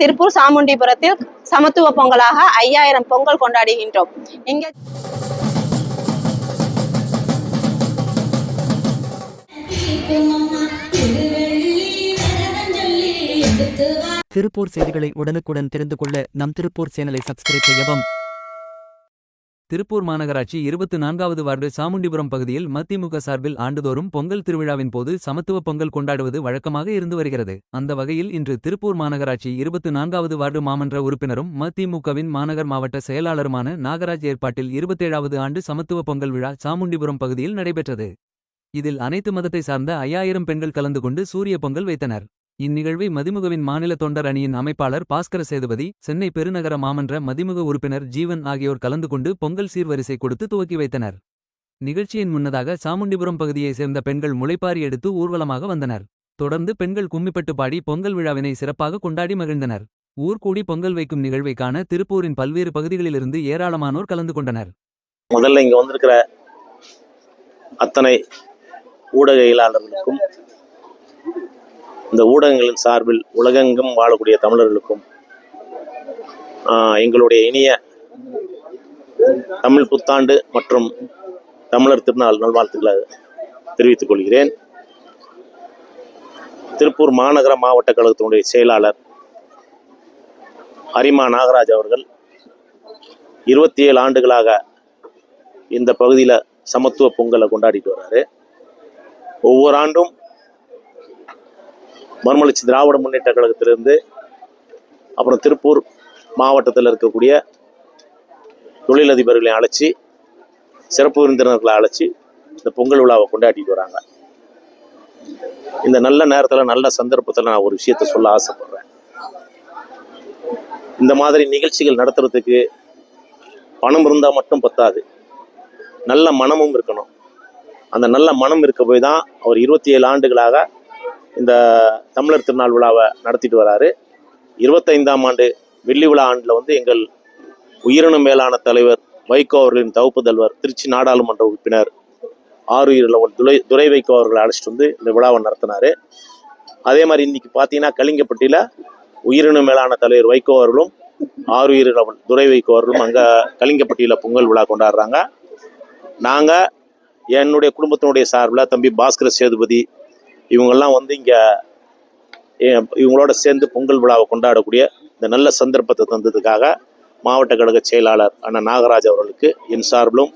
திருப்பூர் சாமுண்டிபுரத்தில் சமத்துவ பொங்கலாக ஐயாயிரம் பொங்கல் கொண்டாடுகின்றோம். இங்கே திருப்பூர் செய்திகளை உடனுக்குடன் தெரிந்து கொள்ள நம் திருப்பூர் சேனலை சப்ஸ்கிரைப் செய்யவும். திருப்பூர் மாநகராட்சி இருபத்து நான்காவது வார்டு சாமுண்டிபுரம் பகுதியில் மதிமுக சார்பில் ஆண்டுதோறும் பொங்கல் திருவிழாவின் போது சமத்துவ பொங்கல் கொண்டாடுவது வழக்கமாக இருந்து வருகிறது. அந்த வகையில் இன்று திருப்பூர் மாநகராட்சி இருபத்து நான்காவது வார்டு மாமன்ற உறுப்பினரும் மதிமுகவின் மாநகர் மாவட்ட செயலாளருமான நாகராஜ் ஏற்பாட்டில் இருபத்தேழாவது ஆண்டு சமத்துவ பொங்கல் விழா சாமுண்டிபுரம் பகுதியில் நடைபெற்றது. இதில் அனைத்து மதத்தை சார்ந்த ஐயாயிரம் பெண்கள் கலந்து கொண்டு சூரிய பொங்கல் வைத்தனர். இந்நிகழ்வை மதிமுகவின் மாநில தொண்டர் அணியின் அமைப்பாளர் பாஸ்கர சேதுபதி சென்னை பெருநகர மாமன்ற மதிமுக உறுப்பினர் ஜீவன் ஆகியோர் கலந்து கொண்டு பொங்கல் சீர்வரிசை கொடுத்து துவக்கி வைத்தனர். நிகழ்ச்சியின் முன்னதாக சாமுண்டிபுரம் பகுதியைச் சேர்ந்த பெண்கள் முளைப்பாரி எடுத்து ஊர்வலமாக வந்தனர். தொடர்ந்து பெண்கள் கும்மிப்பட்டு பாடி பொங்கல் விழாவினை சிறப்பாக கொண்டாடி மகிழ்ந்தனர். ஊர்கூடி பொங்கல் வைக்கும் நிகழ்வை காண திருப்பூரின் பல்வேறு பகுதிகளிலிருந்து ஏராளமானோர் கலந்து கொண்டனர். முதல்ல இங்க வந்திருக்கிற அத்தனை ஊடகையாளர்களுக்கும் இந்த ஊடகங்களின் சார்பில் உலகெங்கும் வாழக்கூடிய தமிழர்களுக்கும் எங்களுடைய இனிய தமிழ் புத்தாண்டு மற்றும் தமிழர் திருநாள் நல்வாழ்த்துக்களை தெரிவித்துக் கொள்கிறேன். திருப்பூர் மாநகர மாவட்ட கழகத்தினுடைய செயலாளர் அரிமா நாகராஜ் அவர்கள் இருபத்தி ஏழு ஆண்டுகளாக இந்த பகுதியில் சமத்துவ பொங்கலை கொண்டாடிட்டு வர்றாரு. ஒவ்வொரு ஆண்டும் மறுமலர்ச்சி திராவிட முன்னேற்ற கழகத்திலிருந்து அப்புறம் திருப்பூர் மாவட்டத்தில் இருக்கக்கூடிய தொழிலதிபர்களை அழைச்சி சிறப்பு விருந்தினர்களை அழைச்சி இந்த பொங்கல் விழாவை கொண்டாடிட்டு வராங்க. இந்த நல்ல நேரத்தில் நல்ல சந்தர்ப்பத்தில் நான் ஒரு விஷயத்த சொல்ல ஆசைப்படுறேன். இந்த மாதிரி நிகழ்ச்சிகள் நடத்துறதுக்கு பணம் இருந்தால் மட்டும் பத்தாது. நல்ல மனமும் இருக்கணும். அந்த நல்ல மனம் இருக்க போய் தான் அவர் இருபத்தி ஏழு ஆண்டுகளாக இந்த தமிழர் திருநாள் விழாவை நடத்திட்டு வராரு. இருபத்தைந்தாம் ஆண்டு வெள்ளி விழா ஆண்டில் வந்து எங்கள் உயிரின மேலான தலைவர் வைகோ அவர்களின் தவப்புதல்வர் திருச்சி நாடாளுமன்ற உறுப்பினர் ஆறு உயிரில் துரை துரை வைகோ அவர்களை அழைச்சிட்டு வந்து இந்த விழாவை நடத்தினாரு. அதே மாதிரி இன்னைக்கு பார்த்தீங்கன்னா கலிங்கப்பட்டியில் உயிரின மேலான தலைவர் வைகோ அவர்களும் ஆறுயிர் லெவல் துரை வைகோ அவர்களும் அங்கே கலிங்கப்பட்டியில் பொங்கல் விழா கொண்டாடுறாங்க. நாங்கள் என்னுடைய குடும்பத்தினுடைய சார்பில் தம்பி பாஸ்கர சேதுபதி இவங்கெல்லாம் வந்து இங்கே இவங்களோட சேர்ந்து பொங்கல் விழாவை கொண்டாடக்கூடிய இந்த நல்ல சந்தர்ப்பத்தை தந்ததுக்காக மாவட்ட கழக செயலாளர் அண்ணன் நாகராஜ் அவர்களுக்கு என் சார்பிலும்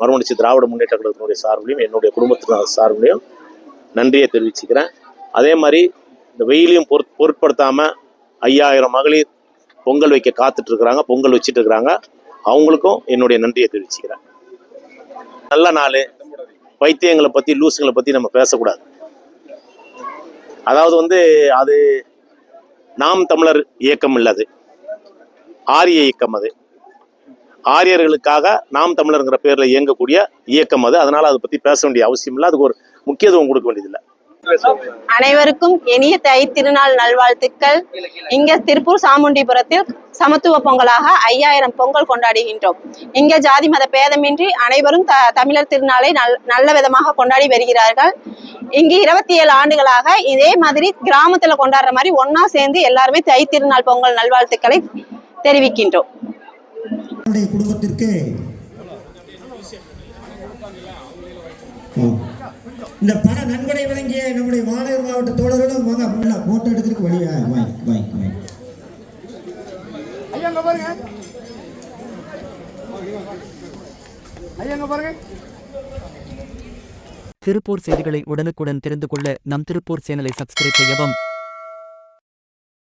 மறுமணிச்சு திராவிட முன்னேற்ற கழகத்தினுடைய சார்பிலையும் என்னுடைய குடும்பத்தினர் சார்பிலையும் நன்றியை தெரிவிச்சுக்கிறேன். அதே மாதிரி இந்த வெயிலையும் பொருட் பொருட்படுத்தாமல் ஐயாயிரம் மகளிர் பொங்கல் வைக்க காத்துட்ருக்குறாங்க பொங்கல் வச்சிட்டு இருக்கிறாங்க அவங்களுக்கும் என்னுடைய நன்றியை தெரிவிச்சுக்கிறேன். நல்ல நாள். பைத்தியங்களை பற்றி லூஸுங்களை பற்றி நம்ம பேசக்கூடாது. அதாவது வந்து அது நாம் தமிழர் இயக்கம் இல்லது ஆரிய இயக்கம் அது. ஆரியர்களுக்காக நாம் தமிழருங்கிற பேரில் இயங்கக்கூடிய இயக்கம் அது. அதனால் அதை பற்றி பேச வேண்டிய அவசியம் இல்லை. அதுக்கு ஒரு முக்கியத்துவம் கொடுக்க வேண்டியதில்லை. அனைவருக்கும் இனிய தை திருநாள் நல்வாழ்த்துக்கள். இங்க திருப்பூர் சாமுண்டிபுரத்தில் சமத்துவ பொங்கலாக ஐயாயிரம் பொங்கல் கொண்டாடுகின்றோம். இங்க ஜாதி மத பேதமின்றி அனைவரும் த தமிழர் திருநாளை நல் நல்ல விதமாக கொண்டாடி வருகிறார்கள். இங்கு இருபத்தி ஏழு ஆண்டுகளாக இதே மாதிரி கிராமத்துல கொண்டாடுற மாதிரி ஒன்னா சேர்ந்து எல்லாருமே தை திருநாள் பொங்கல் நல்வாழ்த்துக்களை தெரிவிக்கின்றோம். குடும்பத்திற்கு. இந்த பண நன்கொடை வழங்கிய நம்முடைய மாநகர் மாவட்ட தோழர்களும் வாங்க போட்டோ எடுக்கிறதுக்கு வழியா. வாய் வாய் வாய் திருப்பூர் செய்திகளை உடனுக்குடன் தெரிந்து கொள்ள நம் திருப்பூர் சேனலை சப்ஸ்கிரைப் செய்யவும்.